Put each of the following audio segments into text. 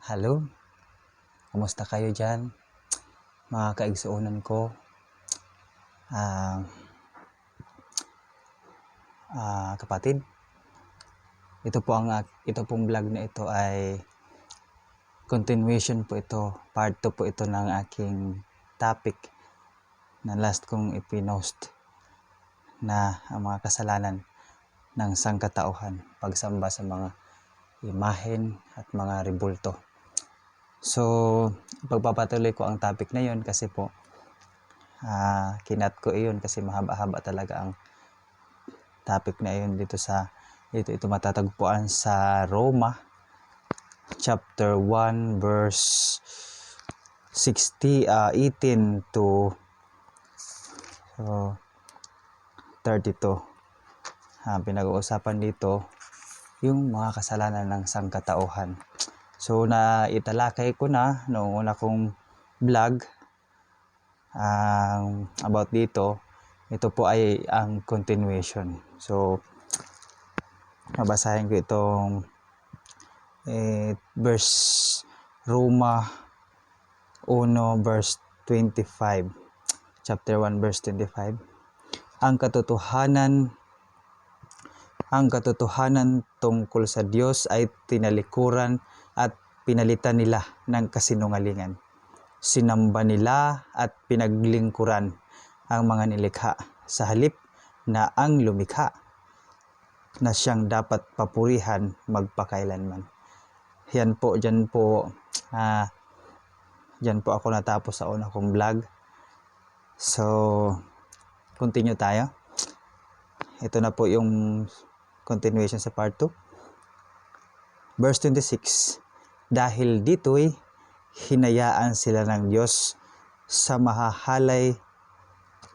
Hello? Kumusta kayo dyan? Mga kaigsuunan ko. Ah, ah, kapatid. Ito po ang ito pong vlog na ito ay continuation po ito. Part 2 po ito ng aking topic na last kong ipinost na ang mga kasalanan ng sangkatauhan pagsamba sa mga imahen at mga rebulto. So, pagpapatuloy ko ang topic na yon kasi po ah kinat ko iyon kasi mahaba-haba talaga ang topic na iyon dito sa dito ito matatagpuan sa Roma chapter 1 verse 60 ah 18 to so 32 ah, pinag-uusapan dito yung mga kasalanan ng sangkatauhan So na italakay ko na noong una kong vlog ang about dito. Ito po ay ang continuation. So babasahin ko itong eh, verse Roma 1 verse 25. Chapter 1 verse 25. Ang katotohanan ang katotohanan tungkol sa Diyos ay tinalikuran at pinalitan nila ng kasinungalingan. Sinamba nila at pinaglingkuran ang mga nilikha sa halip na ang lumikha na siyang dapat papurihan magpakailanman. Yan po, dyan po, ah, dyan po ako natapos sa una kong vlog. So, continue tayo. Ito na po yung continuation sa part 2. Verse 26, Dahil dito'y hinayaan sila ng Diyos sa mahahalay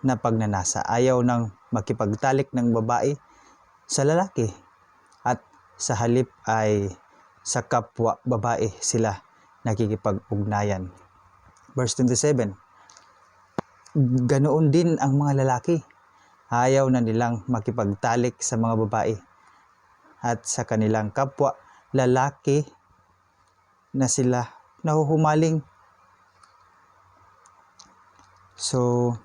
na pagnanasa. Ayaw nang makipagtalik ng babae sa lalaki at sa halip ay sa kapwa babae sila nakikipag-ugnayan. Verse 27, Ganoon din ang mga lalaki. Ayaw na nilang makipagtalik sa mga babae at sa kanilang kapwa lalaki na sila nahuhumaling. So,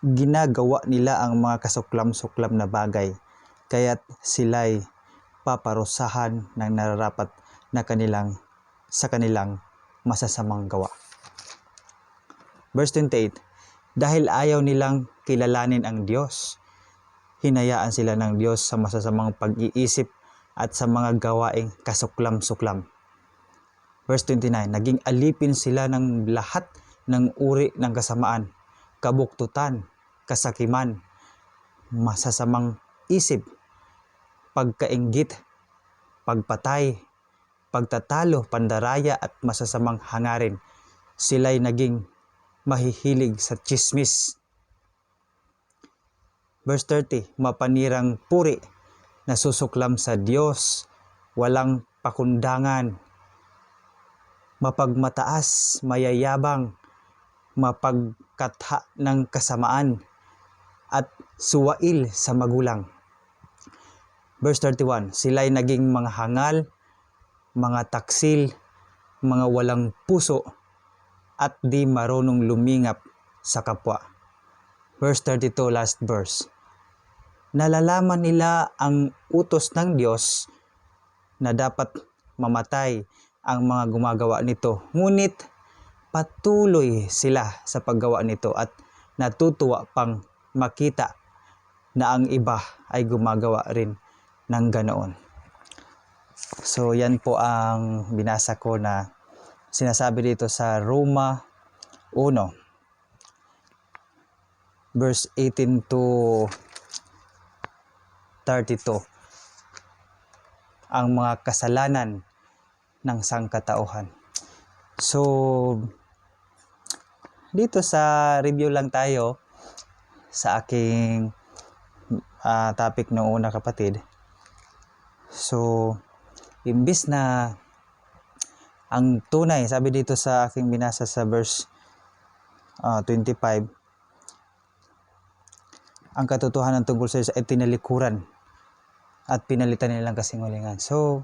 ginagawa nila ang mga kasuklam-suklam na bagay kaya't sila'y paparusahan ng nararapat na kanilang sa kanilang masasamang gawa. Verse 28, Dahil ayaw nilang kilalanin ang Diyos, hinayaan sila ng Diyos sa masasamang pag-iisip at sa mga gawaing kasuklam-suklam. Verse 29, Naging alipin sila ng lahat ng uri ng kasamaan, kabuktutan, kasakiman, masasamang isip, pagkaingit, pagpatay, pagtatalo, pandaraya at masasamang hangarin. Sila'y naging mahihilig sa chismis. Verse 30, mapanirang puri, nasusuklam sa Diyos, walang pakundangan, mapagmataas, mayayabang, mapagkatha ng kasamaan, at suwail sa magulang. Verse 31, sila'y naging mga hangal, mga taksil, mga walang puso, at di marunong lumingap sa kapwa. Verse 32, last verse. Nalalaman nila ang utos ng Diyos na dapat mamatay ang mga gumagawa nito. Ngunit patuloy sila sa paggawa nito at natutuwa pang makita na ang iba ay gumagawa rin ng ganoon. So yan po ang binasa ko na sinasabi dito sa Roma 1 verse 18 to 32 ang mga kasalanan ng sangkatauhan. So dito sa review lang tayo sa aking ah, topic ng una kapatid. So imbis na ang tunay, sabi dito sa aking binasa sa verse ah, 25, ang katotohanan tungkol sa Diyos ay tinalikuran at pinalitan nilang kasingulingan. So,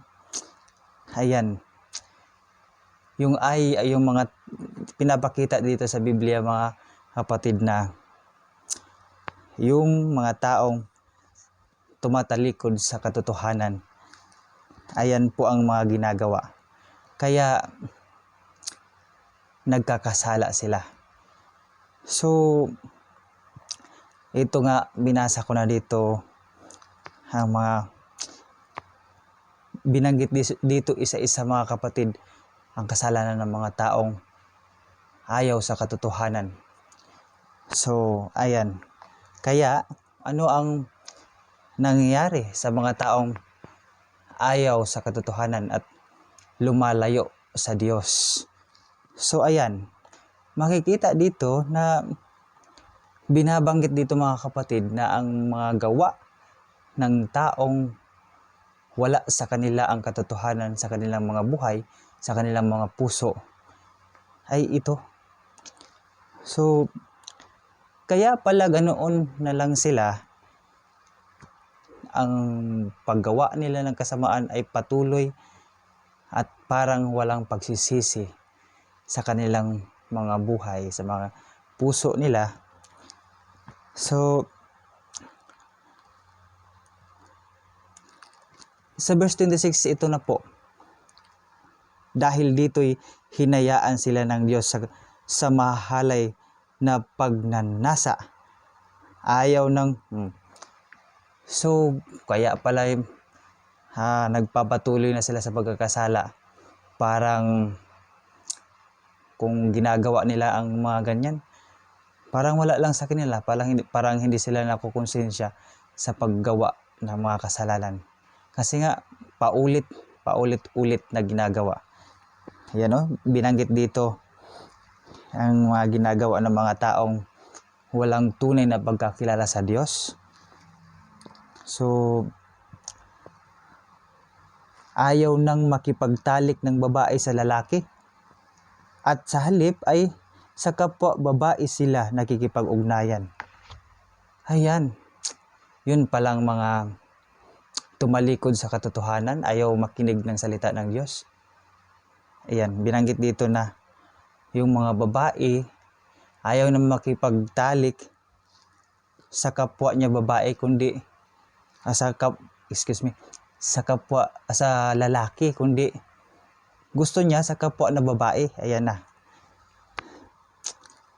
ayan. Yung ay, yung mga pinapakita dito sa Biblia mga kapatid na yung mga taong tumatalikod sa katotohanan. Ayan po ang mga ginagawa. Kaya nagkakasala sila. So, ito nga, binasa ko na dito ang mga binanggit dito isa-isa mga kapatid ang kasalanan ng mga taong ayaw sa katotohanan. So, ayan. Kaya, ano ang nangyayari sa mga taong ayaw sa katotohanan at lumalayo sa Diyos? So, ayan. Makikita dito na binabanggit dito mga kapatid na ang mga gawa ng taong wala sa kanila ang katotohanan sa kanilang mga buhay, sa kanilang mga puso, ay ito. So, kaya pala ganoon na lang sila, ang paggawa nila ng kasamaan ay patuloy at parang walang pagsisisi sa kanilang mga buhay, sa mga puso nila. So, sa verse 26, ito na po. Dahil dito'y hinayaan sila ng Diyos sa, sa mahalay na pagnanasa. Ayaw ng... hmm. So, kaya pala ha, nagpapatuloy na sila sa pagkakasala. Parang kung ginagawa nila ang mga ganyan, parang wala lang sa kanila, parang hindi, parang hindi sila nakukonsensya sa paggawa ng mga kasalanan. Kasi nga, paulit, paulit-ulit na ginagawa. Yan o, binanggit dito ang mga ginagawa ng mga taong walang tunay na pagkakilala sa Diyos. So, ayaw nang makipagtalik ng babae sa lalaki. At sa halip ay sa kapwa babae sila nakikipag-ugnayan. Ayan, yun palang mga tumalikod sa katotohanan, ayaw makinig ng salita ng Diyos. Ayan, binanggit dito na yung mga babae ayaw na makipagtalik sa kapwa niya babae kundi ah, sa kap, excuse me sa kapwa sa lalaki kundi gusto niya sa kapwa na babae ayan na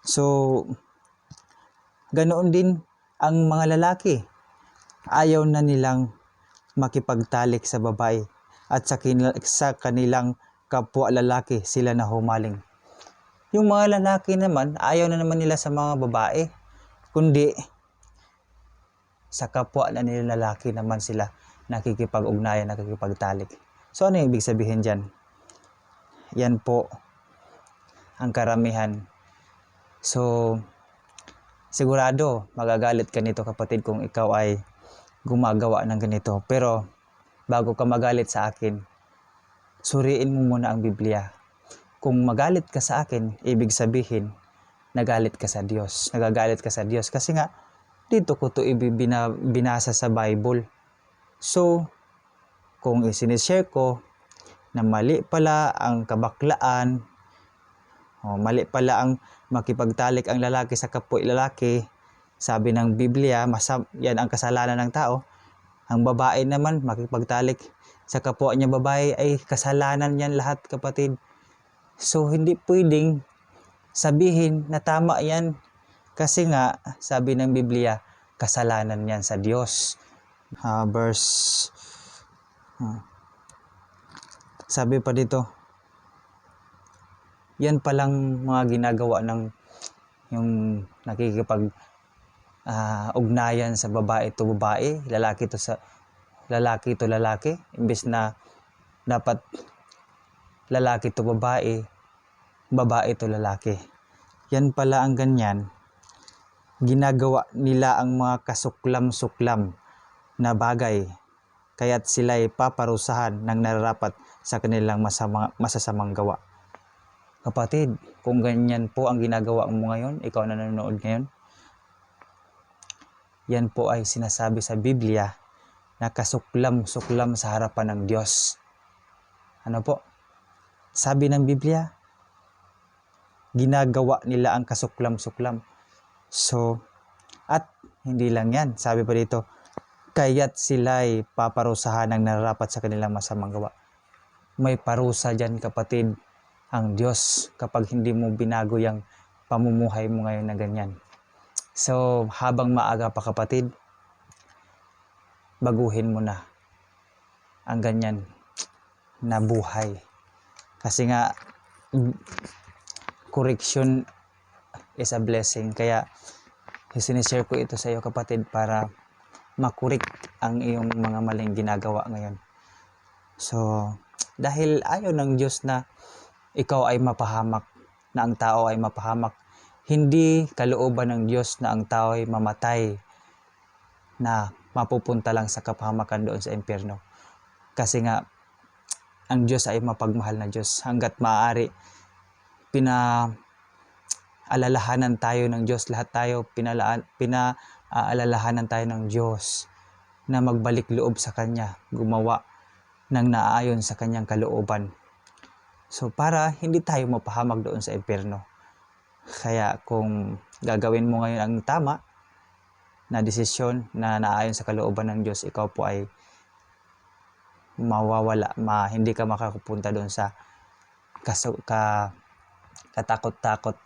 so ganoon din ang mga lalaki ayaw na nilang makipagtalik sa babae at sa, kin- sa kanilang kapwa lalaki sila na humaling. Yung mga lalaki naman, ayaw na naman nila sa mga babae, kundi sa kapwa na nila lalaki naman sila nakikipag-ugnayan, nakikipagtalik. So ano yung ibig sabihin dyan? Yan po ang karamihan. So, sigurado magagalit ka nito kapatid kung ikaw ay gumagawa ng ganito. Pero bago ka magalit sa akin, suriin mo muna ang Biblia. Kung magalit ka sa akin, ibig sabihin, nagalit ka sa Diyos. Nagagalit ka sa Diyos. Kasi nga, dito ko to ibibina, binasa sa Bible. So, kung isinishare ko na mali pala ang kabaklaan, o mali pala ang makipagtalik ang lalaki sa kapwa lalaki, sabi ng Biblia, masam, yan ang kasalanan ng tao. Ang babae naman, makipagtalik sa kapwa niya babae ay kasalanan yan lahat kapatid. So hindi pwedeng sabihin na tama yan. Kasi nga, sabi ng Biblia, kasalanan yan sa Diyos. Ah, verse, ah, sabi pa dito, yan palang mga ginagawa ng yung nakikipag ah, ugnayan sa babae to babae, lalaki to sa lalaki to lalaki, imbes na dapat lalaki to babae, babae to lalaki. Yan pala ang ganyan. Ginagawa nila ang mga kasuklam-suklam na bagay kaya't sila'y paparusahan ng nararapat sa kanilang masama, masasamang gawa. Kapatid, kung ganyan po ang ginagawa mo ngayon, ikaw na nanonood ngayon, yan po ay sinasabi sa Biblia nakasuklam-suklam sa harapan ng Diyos. Ano po? Sabi ng Biblia, ginagawa nila ang kasuklam-suklam. So, at hindi lang yan, sabi pa dito, kaya't sila'y paparusahan ng nararapat sa kanilang masamang gawa. May parusa dyan kapatid ang Diyos kapag hindi mo binago yung pamumuhay mo ngayon na ganyan. So, habang maaga pa kapatid, baguhin mo na ang ganyan na buhay. Kasi nga, correction is a blessing. Kaya, sinishare ko ito sa iyo kapatid para makurik ang iyong mga maling ginagawa ngayon. So, dahil ayaw ng Diyos na ikaw ay mapahamak, na ang tao ay mapahamak, hindi kalooban ng Diyos na ang tao ay mamatay na mapupunta lang sa kapahamakan doon sa impyerno. Kasi nga, ang Diyos ay mapagmahal na Diyos. Hanggat maaari, pina alalahanan tayo ng Diyos. Lahat tayo pinalaan, pinaalalahanan tayo ng Diyos na magbalik loob sa Kanya, gumawa ng naaayon sa Kanyang kalooban. So para hindi tayo mapahamag doon sa impyerno. Kaya kung gagawin mo ngayon ang tama na desisyon na naayon sa kalooban ng Diyos, ikaw po ay mawawala, ma, hindi ka makakupunta doon sa kaso, ka, katakot-takot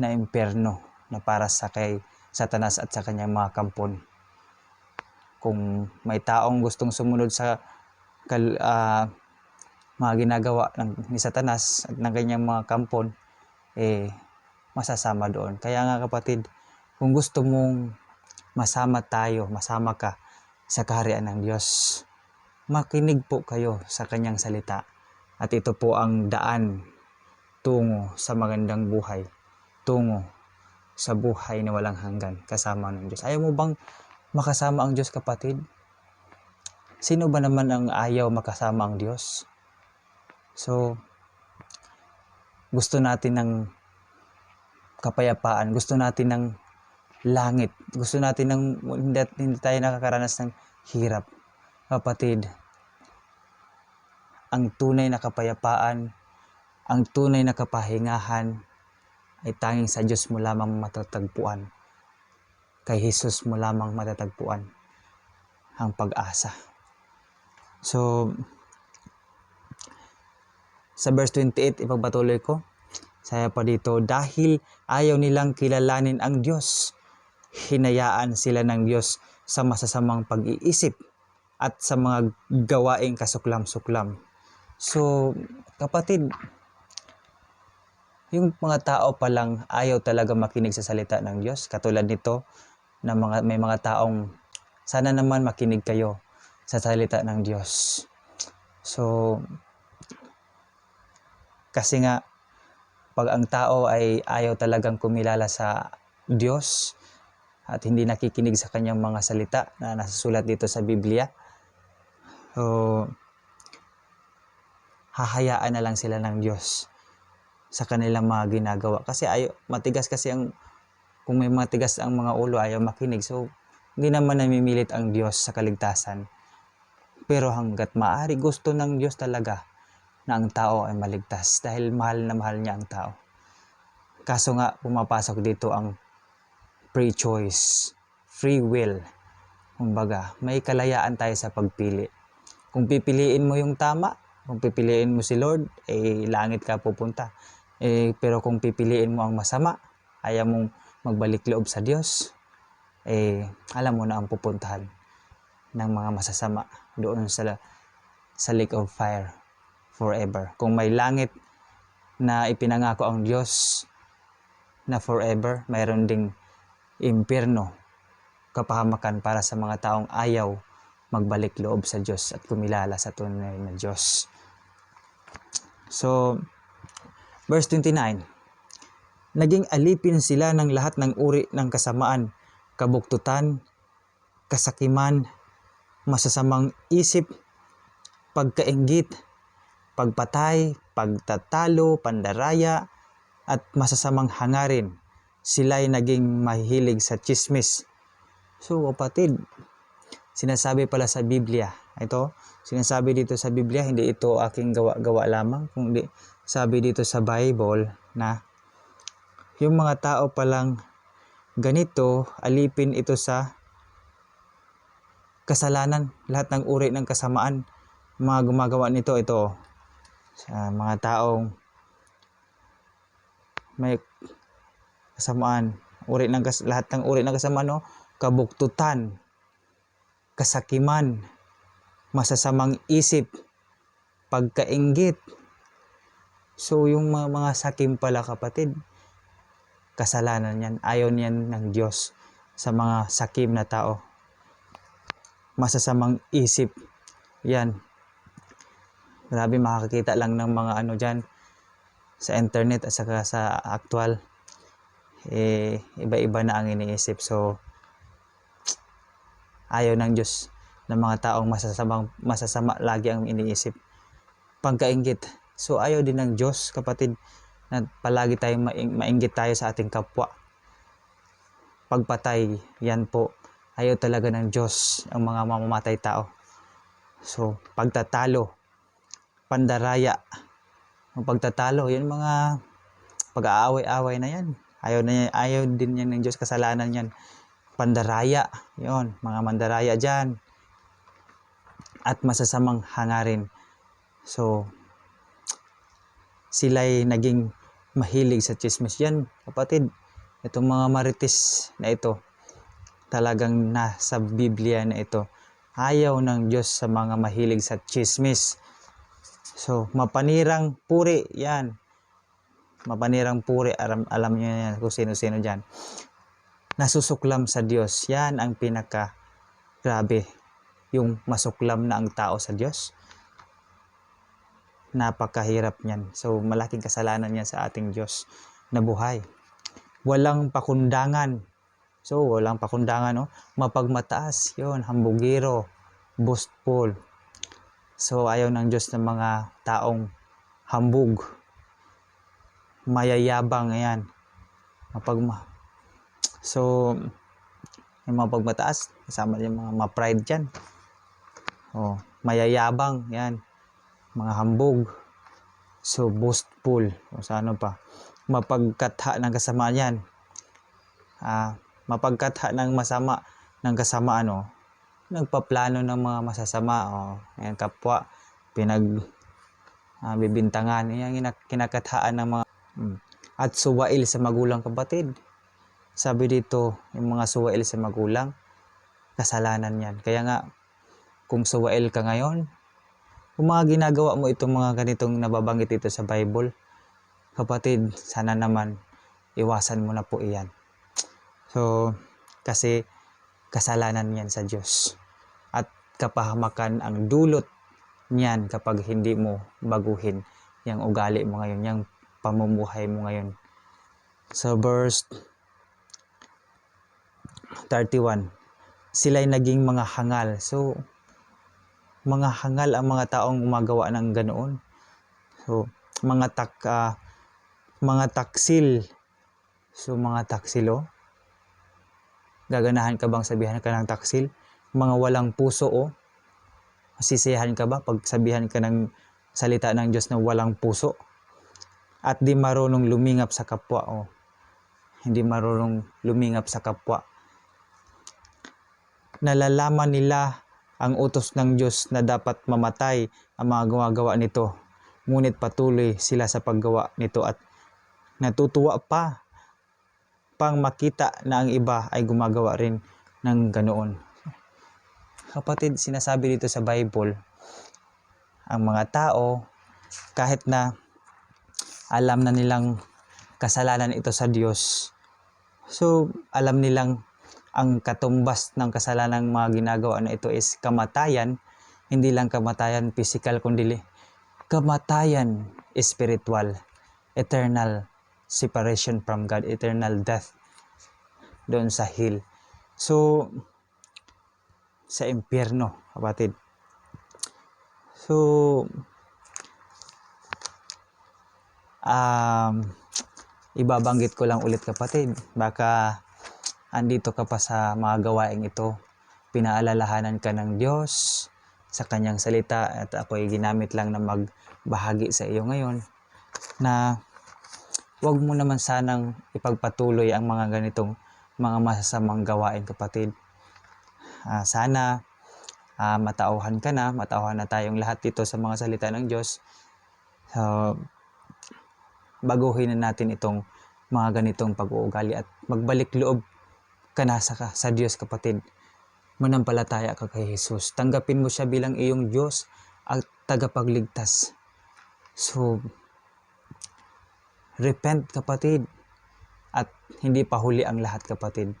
na impyerno na para sa kay Satanas at sa kanyang mga kampon. Kung may taong gustong sumunod sa kal, ah, mga ginagawa ng, ni Satanas at ng kanyang mga kampon, eh, masasama doon. Kaya nga kapatid, kung gusto mong masama tayo, masama ka sa kaharian ng Diyos, makinig po kayo sa kanyang salita. At ito po ang daan tungo sa magandang buhay, tungo sa buhay na walang hanggan kasama ng Diyos. Ayaw mo bang makasama ang Diyos kapatid? Sino ba naman ang ayaw makasama ang Diyos? So, gusto natin ng kapayapaan, gusto natin ng langit, gusto natin ng hindi, hindi tayo nakakaranas ng hirap. Kapatid, ang tunay na kapayapaan, ang tunay na kapahingahan ay tanging sa Diyos mo lamang matatagpuan. Kay Jesus mo lamang matatagpuan ang pag-asa. So, sa verse 28, ipagpatuloy ko. Saya pa dito, dahil ayaw nilang kilalanin ang Diyos, hinayaan sila ng Diyos sa masasamang pag-iisip at sa mga gawaing kasuklam-suklam. So, kapatid, yung mga tao pa lang ayaw talaga makinig sa salita ng Diyos. Katulad nito, na mga, may mga taong sana naman makinig kayo sa salita ng Diyos. So, kasi nga, pag ang tao ay ayaw talagang kumilala sa Diyos at hindi nakikinig sa kanyang mga salita na nasasulat dito sa Biblia, so, hahayaan na lang sila ng Diyos sa kanilang mga ginagawa. Kasi ayaw, matigas kasi ang, kung may matigas ang mga ulo, ayaw makinig. So, hindi naman namimilit ang Diyos sa kaligtasan. Pero hanggat maaari, gusto ng Diyos talaga na ang tao ay maligtas dahil mahal na mahal niya ang tao. Kaso nga, pumapasok dito ang free choice, free will. Kumbaga, may kalayaan tayo sa pagpili. Kung pipiliin mo yung tama, kung pipiliin mo si Lord, eh langit ka pupunta. Eh, pero kung pipiliin mo ang masama, ayaw mong magbalik loob sa Diyos, eh alam mo na ang pupuntahan ng mga masasama doon sa sa lake of fire forever. Kung may langit na ipinangako ang Diyos na forever, mayroon ding impyerno, kapahamakan para sa mga taong ayaw magbalik loob sa Diyos at kumilala sa tunay na Diyos. So, verse 29, Naging alipin sila ng lahat ng uri ng kasamaan, kabuktutan, kasakiman, masasamang isip, pagkaingit, pagpatay, pagtatalo, pandaraya, at masasamang hangarin. Sila'y naging mahihilig sa chismis. So, kapatid, sinasabi pala sa Biblia. Ito, sinasabi dito sa Biblia, hindi ito aking gawa-gawa lamang, kundi sabi dito sa Bible na yung mga tao palang ganito, alipin ito sa kasalanan, lahat ng uri ng kasamaan, mga gumagawa nito, ito, sa mga taong may kasamaan, uri ng kas- lahat ng uri ng kasamaan, no? kabuktutan, kasakiman, masasamang isip, pagkaingit. So, yung mga, mga sakim pala kapatid, kasalanan yan. Ayaw niyan ng Diyos sa mga sakim na tao. Masasamang isip. Yan. Grabe makakakita lang ng mga ano dyan sa internet at saka sa actual. Eh, iba-iba na ang iniisip. So, ayaw ng Diyos ng mga taong masasamang, masasama lagi ang iniisip. Pagkaingit. So, ayaw din ng Diyos, kapatid, na palagi tayong maing, mainggit tayo sa ating kapwa. Pagpatay, yan po. Ayaw talaga ng Diyos ang mga mamamatay tao. So, pagtatalo, pandaraya, ang pagtatalo, yan mga pag-aaway-away na yan. Ayaw, na, ayaw din yan ng Diyos, kasalanan yan. Pandaraya, yon mga mandaraya dyan. At masasamang hangarin. So, sila'y naging mahilig sa chismis. Yan, kapatid, itong mga marites na ito, talagang nasa Biblia na ito. Ayaw ng Diyos sa mga mahilig sa chismis. So, mapanirang puri, yan. Mapanirang puri, alam, alam niyo yan kung sino-sino dyan. Nasusuklam sa Diyos, yan ang pinaka grabe. Yung masuklam na ang tao sa Diyos napakahirap niyan. So, malaking kasalanan niya sa ating Diyos na buhay. Walang pakundangan. So, walang pakundangan, no? Mapagmataas, yon hambugiro, boastful. So, ayaw ng Diyos ng mga taong hambug, mayayabang, ayan. Mapagma. So, yung mga pagmataas, kasama yung mga ma-pride dyan. Oh, mayayabang, yan mga hambog. So, boastful. O sa ano pa. Mapagkatha ng kasamaan yan. Ah, mapagkatha ng masama ng kasama ano. Nagpaplano ng mga masasama. O, ayan, kapwa. Pinag ah, bibintangan. Yan, kinak- kinakathaan ng mga mm. at suwail sa magulang kapatid. Sabi dito, yung mga suwail sa magulang, kasalanan yan. Kaya nga, kung suwail ka ngayon, kung mga ginagawa mo itong mga ganitong nababanggit dito sa Bible, kapatid, sana naman iwasan mo na po iyan. So, kasi kasalanan yan sa Diyos. At kapahamakan ang dulot niyan kapag hindi mo baguhin yung ugali mo ngayon, yung pamumuhay mo ngayon. So, verse 31, sila'y naging mga hangal. So, mga hangal ang mga taong gumagawa ng ganoon. So, mga tak ah, mga taksil. So, mga taksilo. Gaganahan ka bang sabihan ka ng taksil? Mga walang puso o masisiyahan ka ba pag sabihan ka ng salita ng Diyos na walang puso? At di marunong lumingap sa kapwa o hindi marunong lumingap sa kapwa. Nalalaman nila ang utos ng Diyos na dapat mamatay ang mga gumagawa nito. Ngunit patuloy sila sa paggawa nito at natutuwa pa pang makita na ang iba ay gumagawa rin ng ganoon. Kapatid, sinasabi dito sa Bible, ang mga tao, kahit na alam na nilang kasalanan ito sa Diyos, so alam nilang ang katumbas ng kasalanang mga ginagawa na ito is kamatayan, hindi lang kamatayan physical kundi kamatayan spiritual, eternal separation from God, eternal death doon sa hell. So, sa impyerno, kapatid. So, um, ibabanggit ko lang ulit kapatid. Baka andito ka pa sa mga gawaing ito pinaalalahanan ka ng Diyos sa kanyang salita at ako ay ginamit lang na magbahagi sa iyo ngayon na wag mo naman sanang ipagpatuloy ang mga ganitong mga masasamang gawain kapatid. Ah, sana ah, matauhan ka na, matauhan na tayong lahat dito sa mga salita ng Diyos. So, baguhin na natin itong mga ganitong pag-uugali at magbalik loob ka na sa, sa Diyos kapatid. Manampalataya ka kay Jesus. Tanggapin mo siya bilang iyong Diyos at tagapagligtas. So, repent kapatid. At hindi pa huli ang lahat kapatid.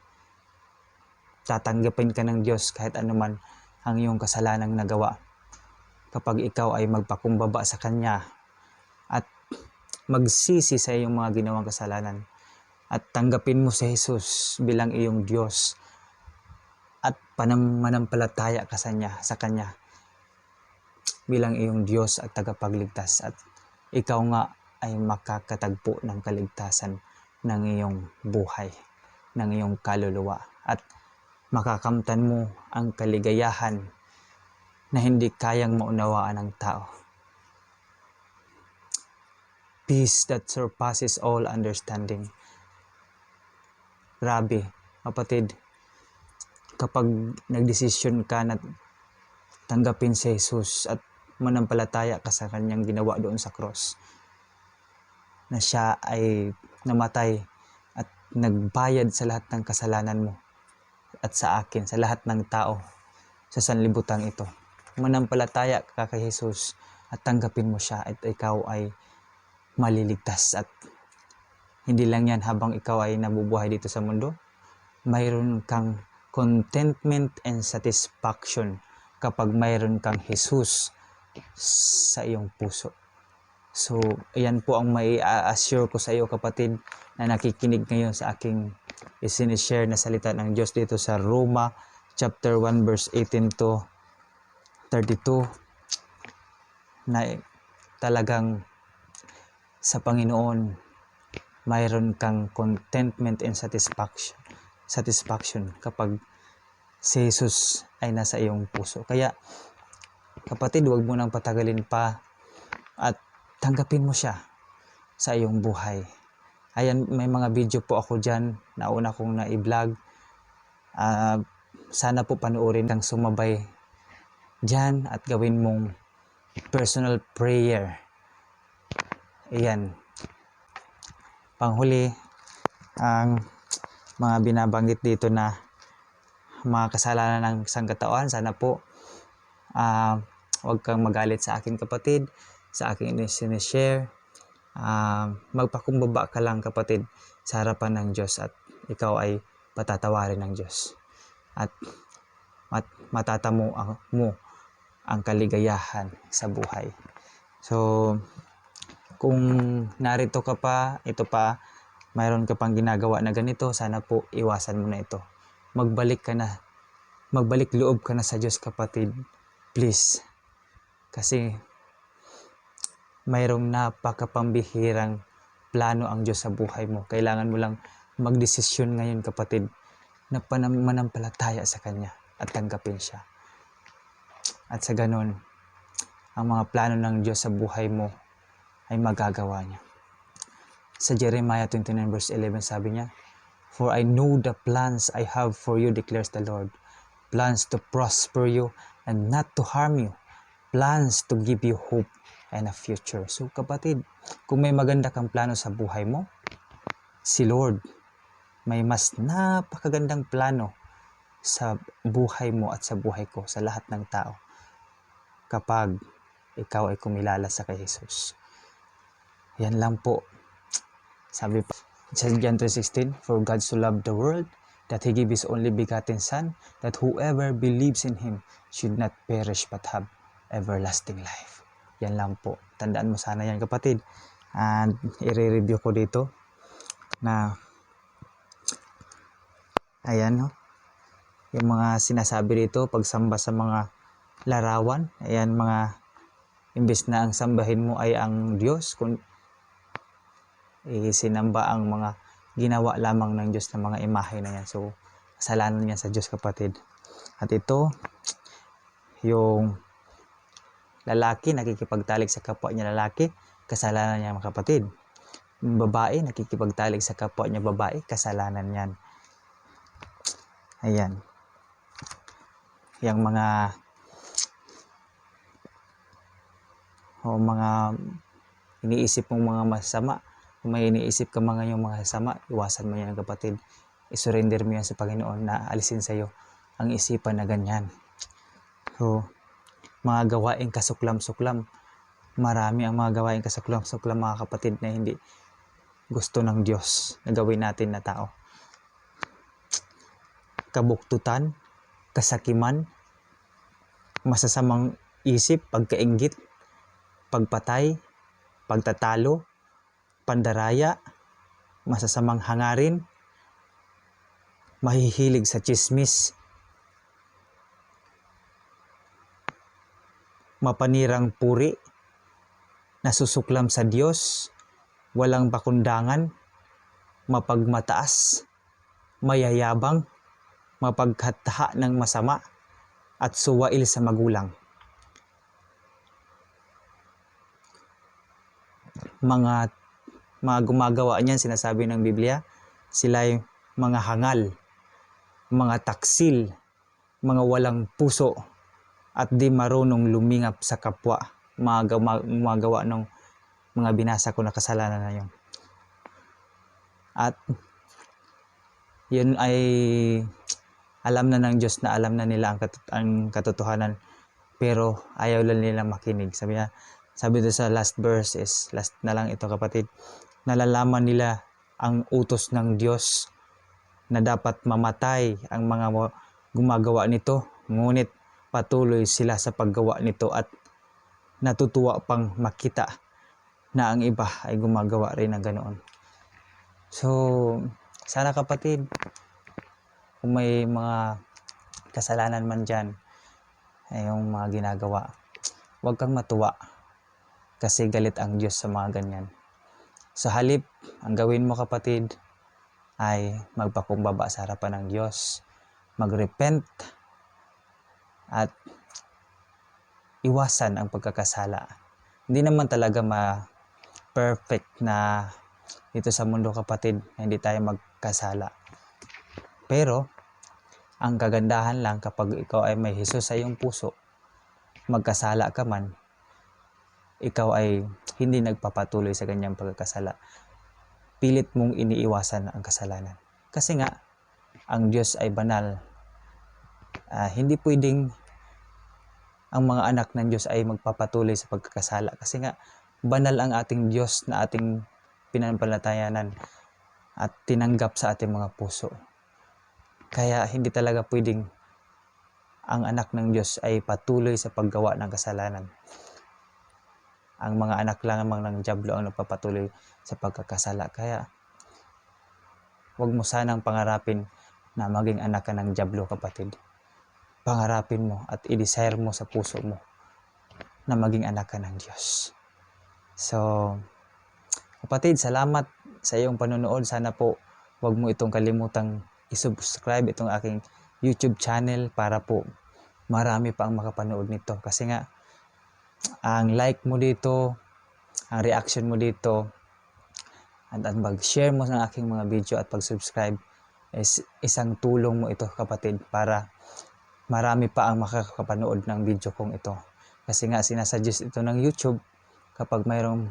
Tatanggapin ka ng Diyos kahit anuman ang iyong kasalanang nagawa. Kapag ikaw ay magpakumbaba sa Kanya at magsisi sa iyong mga ginawang kasalanan at tanggapin mo si Jesus bilang iyong Diyos at panamanampalataya ka sa Kanya, sa Kanya bilang iyong Diyos at tagapagligtas at ikaw nga ay makakatagpo ng kaligtasan ng iyong buhay, ng iyong kaluluwa at makakamtan mo ang kaligayahan na hindi kayang maunawaan ng tao. Peace that surpasses all understanding. Grabe, kapatid, kapag nagdesisyon ka na tanggapin si Jesus at manampalataya ka sa kanyang ginawa doon sa cross, na siya ay namatay at nagbayad sa lahat ng kasalanan mo at sa akin, sa lahat ng tao sa sanlibutan ito. Manampalataya ka kay Jesus at tanggapin mo siya at ikaw ay maliligtas at hindi lang yan habang ikaw ay nabubuhay dito sa mundo, mayroon kang contentment and satisfaction kapag mayroon kang Jesus sa iyong puso. So, ayan po ang may assure ko sa iyo kapatid na nakikinig ngayon sa aking isinishare na salita ng Diyos dito sa Roma chapter 1 verse 18 to 32 na talagang sa Panginoon mayroon kang contentment and satisfaction satisfaction kapag si Jesus ay nasa iyong puso. Kaya kapatid, huwag mo nang patagalin pa at tanggapin mo siya sa iyong buhay. Ayan, may mga video po ako dyan na una kong na-vlog. Uh, sana po panoorin kang sumabay dyan at gawin mong personal prayer. Ayan. Panghuli, ang mga binabanggit dito na mga kasalanan ng sangkatauhan, sana po uh, huwag kang magalit sa akin kapatid, sa aking sinishare. Uh, magpakumbaba ka lang kapatid sa harapan ng Diyos at ikaw ay patatawarin ng Diyos. At mat matatamo ang, mo ang kaligayahan sa buhay. So, kung narito ka pa, ito pa, mayroon ka pang ginagawa na ganito, sana po iwasan mo na ito. Magbalik ka na. Magbalik loob ka na sa Diyos kapatid. Please. Kasi mayroong napakapambihirang plano ang Diyos sa buhay mo. Kailangan mo lang magdesisyon ngayon kapatid na panamanampalataya sa Kanya at tanggapin siya. At sa ganun, ang mga plano ng Diyos sa buhay mo ay magagawa niya. Sa Jeremiah 29 verse 11 sabi niya, For I know the plans I have for you, declares the Lord. Plans to prosper you and not to harm you. Plans to give you hope and a future. So kapatid, kung may maganda kang plano sa buhay mo, si Lord may mas napakagandang plano sa buhay mo at sa buhay ko, sa lahat ng tao. Kapag ikaw ay kumilala sa kay Jesus. Yan lang po. Sabi pa John 3.16, For God so loved the world that He gave His only begotten Son, that whoever believes in Him should not perish but have everlasting life. Yan lang po. Tandaan mo sana yan kapatid. And i-review ko dito na ayan no. Yung mga sinasabi dito pagsamba sa mga larawan. Ayan mga imbes na ang sambahin mo ay ang Diyos kung isinamba ang mga ginawa lamang ng Diyos ng mga imahe na yan. So, kasalanan yan sa Diyos kapatid. At ito, yung lalaki nakikipagtalik sa kapwa niya lalaki, kasalanan niya mga kapatid. Babae nakikipagtalik sa kapwa niya babae, kasalanan niyan. Ayan. Yung mga o mga iniisip mong mga masama, kung may iniisip ka mga yung mga sama, iwasan mo yan kapatid. I-surrender mo yan sa Panginoon na alisin sa iyo ang isipan na ganyan. So, mga gawaing kasuklam-suklam. Marami ang mga gawaing kasuklam-suklam mga kapatid na hindi gusto ng Diyos na gawin natin na tao. Kabuktutan, kasakiman, masasamang isip, pagkaingit, pagpatay, pagtatalo, pandaraya, masasamang hangarin, mahihilig sa chismis, mapanirang puri, nasusuklam sa Diyos, walang pakundangan, mapagmataas, mayayabang, mapaghatha ng masama, at suwail sa magulang. Mga mga gumagawa niyan, sinasabi ng Biblia, sila ay mga hangal, mga taksil, mga walang puso, at di marunong lumingap sa kapwa, gumagawa ng mga binasa ko na kasalanan na yun. At yun ay alam na ng Diyos na alam na nila ang, katut- ang katotohanan pero ayaw lang nila makinig. Sabi niya, sabi doon sa last verse is, last na lang ito kapatid, nalalaman nila ang utos ng Diyos na dapat mamatay ang mga wa- gumagawa nito, ngunit patuloy sila sa paggawa nito at natutuwa pang makita na ang iba ay gumagawa rin ng ganoon. So, sana kapatid, kung may mga kasalanan man dyan, ay yung mga ginagawa, huwag kang matuwa kasi galit ang Diyos sa mga ganyan. Sa halip, ang gawin mo kapatid ay magpakumbaba sa harapan ng Diyos, magrepent, at iwasan ang pagkakasala. Hindi naman talaga ma-perfect na dito sa mundo kapatid na hindi tayo magkasala. Pero, ang kagandahan lang kapag ikaw ay may Jesus sa iyong puso, magkasala ka man, ikaw ay hindi nagpapatuloy sa ganyang pagkakasala. Pilit mong iniiwasan ang kasalanan. Kasi nga, ang Diyos ay banal. Ah, hindi pwedeng ang mga anak ng Diyos ay magpapatuloy sa pagkakasala. Kasi nga, banal ang ating Diyos na ating pinampalatayanan at tinanggap sa ating mga puso. Kaya hindi talaga pwedeng ang anak ng Diyos ay patuloy sa paggawa ng kasalanan. Ang mga anak lang namang ng Diablo ang nagpapatuloy sa pagkakasala. Kaya huwag mo sanang pangarapin na maging anak ka ng Diablo kapatid. Pangarapin mo at i-desire mo sa puso mo na maging anak ka ng Diyos. So, kapatid, salamat sa iyong panonood. Sana po huwag mo itong kalimutang i-subscribe itong aking YouTube channel para po marami pa ang makapanood nito. Kasi nga, ang like mo dito, ang reaction mo dito, at ang mag-share mo ng aking mga video at pag-subscribe is isang tulong mo ito kapatid para marami pa ang makakapanood ng video kong ito. Kasi nga sinasuggest ito ng YouTube kapag mayroong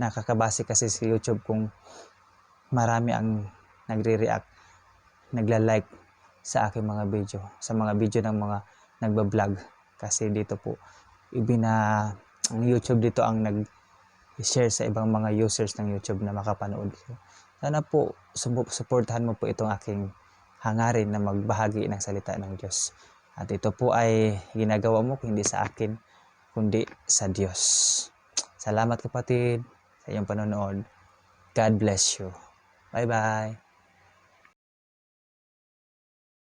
nakakabase kasi sa YouTube kung marami ang nagre-react, nagla-like sa aking mga video, sa mga video ng mga nagba-vlog. Kasi dito po, ibina, ang YouTube dito ang nag-share sa ibang mga users ng YouTube na makapanood. So, sana po, supportahan mo po itong aking hangarin na magbahagi ng salita ng Diyos. At ito po ay ginagawa mo hindi sa akin, kundi sa Diyos. Salamat kapatid sa iyong panonood. God bless you. Bye-bye.